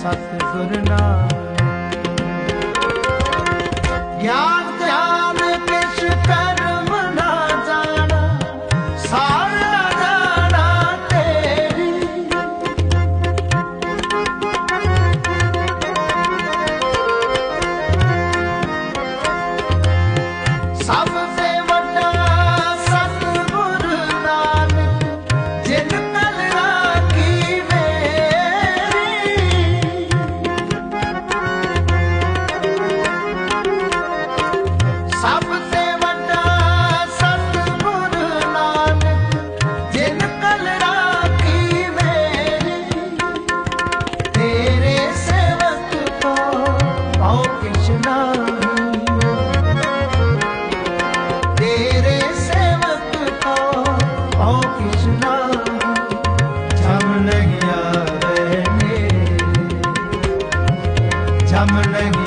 ਸਤਿਗੁਰ ਨਾਮ। ਗਿਆਨ I'm a